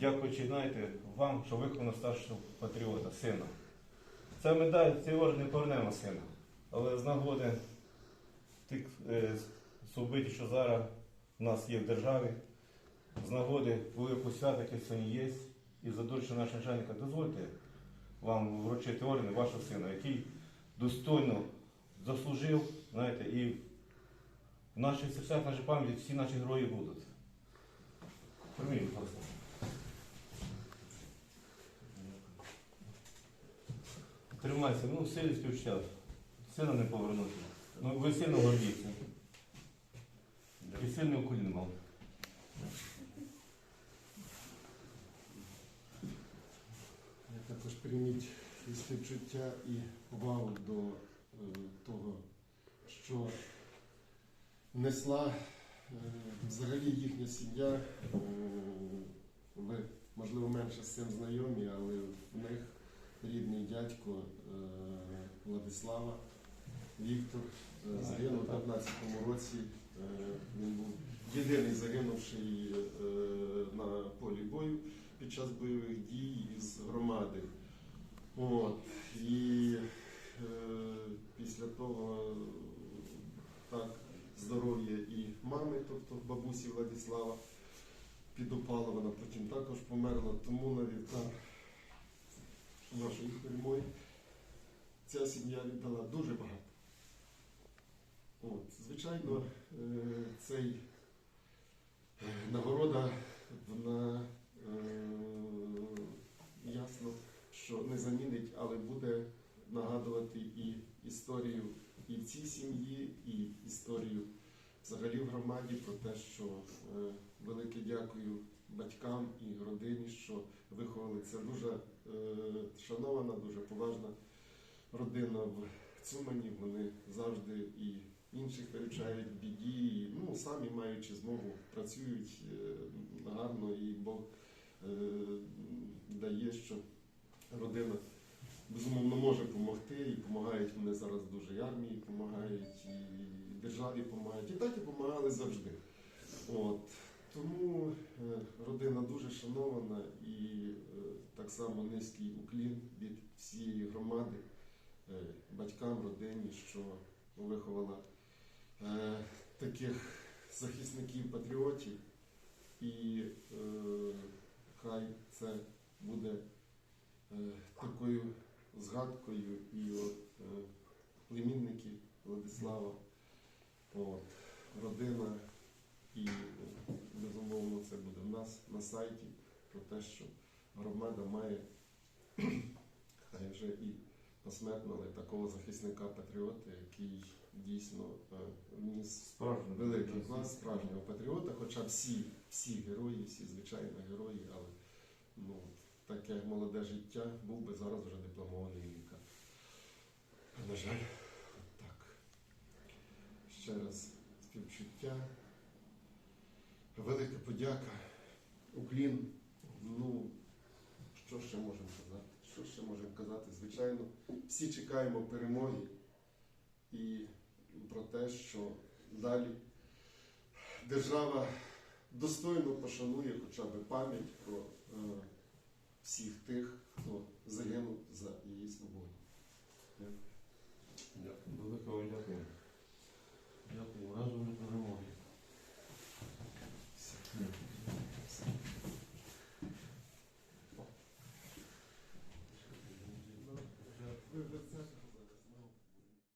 дякуючи, знаєте, вам, що виховано старшого патріота, сина. Ця медаль, цей орден не повернемо сина. Але з нагоди тих е, событий, що зараз в нас є в державі, з нагоди великого свята, яке сьогодні є, і за доручення нашого начальника, дозвольте вам вручити орден вашого сина, який достойно заслужив, знаєте, і в наших серцях, в нашій пам'яті всі наші герої будуть. Прийміть, будь Тримайся, ну силі співчат. Сина не повернути. Ну, ви сильно гордіться. І сильний уколін мав. Також прийміть і співчуття і повагу до е, того, що несла е, взагалі їхня сім'я. Е, ви, можливо, менше з цим знайомі, але в них рідний дядько е, Владислава Віктор е, загинув у 15-му році. Е, Він був єдиний загинувший на полі бою під час бойових дій із громади. От. І після того так здоров'я і мами, тобто бабусі Владислава, підупало, вона потім також померла, тому на вівтар нашої перемоги ця сім'я віддала дуже багато. От. Звичайно, е, цей е, нагорода, вона е, ясно, що не замінить, але буде нагадувати і історію і в цій сім'ї, і історію взагалі в громаді про те, що е, велике дякую батькам і родині, що виховали це дуже е, шанована, дуже поважна родина в Цумані. Вони завжди і інших виручають в біді, і, ну, самі маючи змогу, працюють е, гарно і Бог е, дає, що родина безумовно може допомогти, і допомагають вони зараз дуже і армії, допомагають, і державі допомагають, і так і допомагали завжди. От. Тому е, родина дуже шанована і е, так само низький уклін від всієї громади, е, батькам, родині, що виховала таких захисників, патріотів. І хай це буде такою згадкою і от, племінники Владислава, от, родина, і безумовно це буде в нас на сайті про те, що громада має хай вже і посмертно, але такого захисника патріота, який дійсно е, вніс Справжній. великий клас справжнього патріота, хоча всі, всі герої, всі звичайно герої, але ну, таке молоде життя був би зараз вже дипломований лікар. На жаль. Ще раз співчуття. Велика подяка, уклін. Ну, що ще можемо казати? Що ще можемо казати? Звичайно, всі чекаємо перемоги і про те, що далі держава достойно пошанує хоча б пам'ять про е, всіх тих, хто загинув за її свободу.